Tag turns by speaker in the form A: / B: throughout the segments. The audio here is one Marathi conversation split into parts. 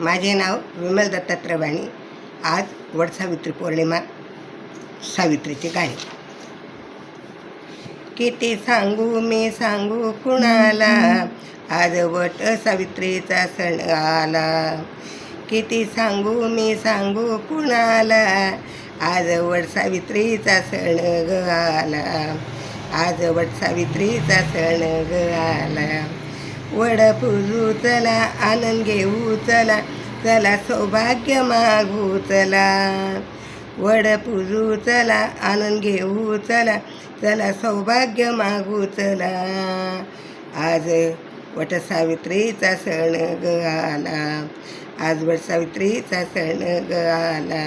A: माझे नाव विमल दत्तात्रय वाणी आज वडसावित्री पौर्णिमा सावित्रीचे गाणे. किती सांगू मी सांगू कुणाला? आज वट सावित्रीचा सण आला. किती सांगू मी सांगू कुणाला? आज वट सावित्रीचा सण ग आला. आज वट सावित्रीचा सण ग आला. वड पूजू चला आनंद घेऊ चला चला सौभाग्य मागू चला वड पूजू चला आनंद घेऊ चला चला सौभाग्य मागू चला आज वट सावित्रीचा सण ग आला आज वटसावित्रीचा सण ग आला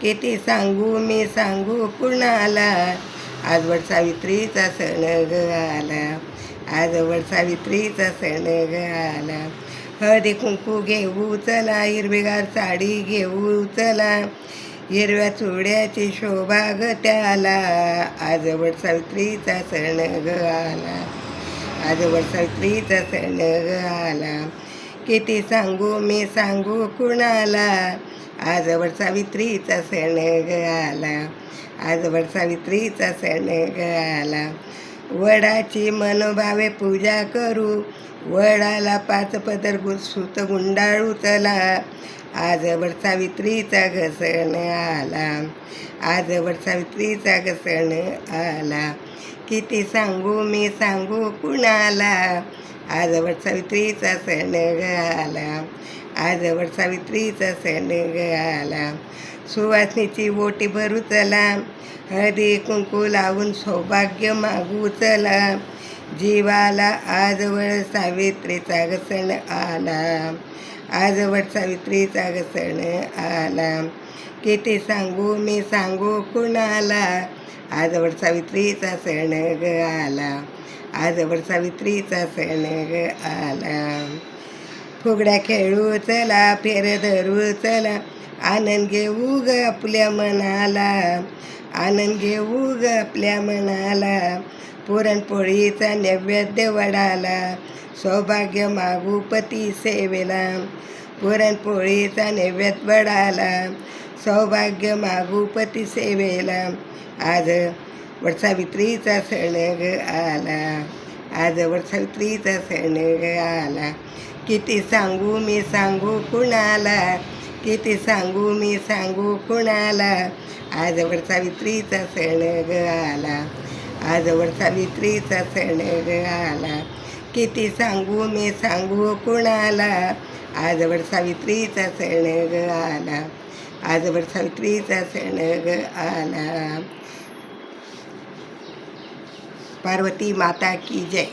A: किती सांगू मी सांगू कुणाला आज वटसावित्रीचा सण ग आला आज सावित्रीचा सण घाला. आला हळदी कुंकू घेऊ चला हिरवीगार साडी घेऊ चला हिरव्या चुड्याची शोभा ग त्याला आज वटसावित्रीचा सण ग आला आज सावित्रीचा सण ग आला किती सांगू मी सांगू कुणाला? आज सावित्रीचा सण ग आला आज सावित्रीचा सण ग आला वडाची मनोभावे पूजा करू. वडाला पाच पदर गु सुत गुंडाळू चला. आजवर सावित्रीचा घसण आला. आजवर सावित्रीचा घसण आला. किती सांगू मी सांगू कुणाला? आजवळ सावित्रीचा सण ग आला सावित्रीचा सण ग आला सुवासनीची ओटी भरू चला. हळदी कुंकू लावून सौभाग्य मागू चला. जीवाला आजवळ सावित्रीचा सण आला. आजवळ सावित्रीचा सण आला. किती सांगू मी सांगू कुणाला? आजवळ सावित्रीचा सण ग आला आज सावित्रीचा सण ग आला. फुगड्या खेळू चला फेर धरू चला. आनंद घेऊ ग आपल्या मनाला. आनंद घेऊ ग आपल्या मनाला. पुरणपोळीचा नैवेद्य वडाला. सौभाग्य मागू पती सेवेला. पुरणपोळीचा नैवेद्य वडाला. सौभाग्य मागू पती सेवेला. आज वटसावित्रीचा सण ग आला. आज वटसावित्रीचा सण ग आला. किती सांगू मी सांगू कुणाला? किती सांगू मी सांगू कुणाला? आज वटसावित्रीचा सण ग आला. आज वटसावित्रीचा सण ग आला. किती सांगू मी सांगू कुणाला? आज वटसावित्रीचा सण ग आला. आज वटसावित्रीचा सण ग आला. પાર્વતી માતા કી જય.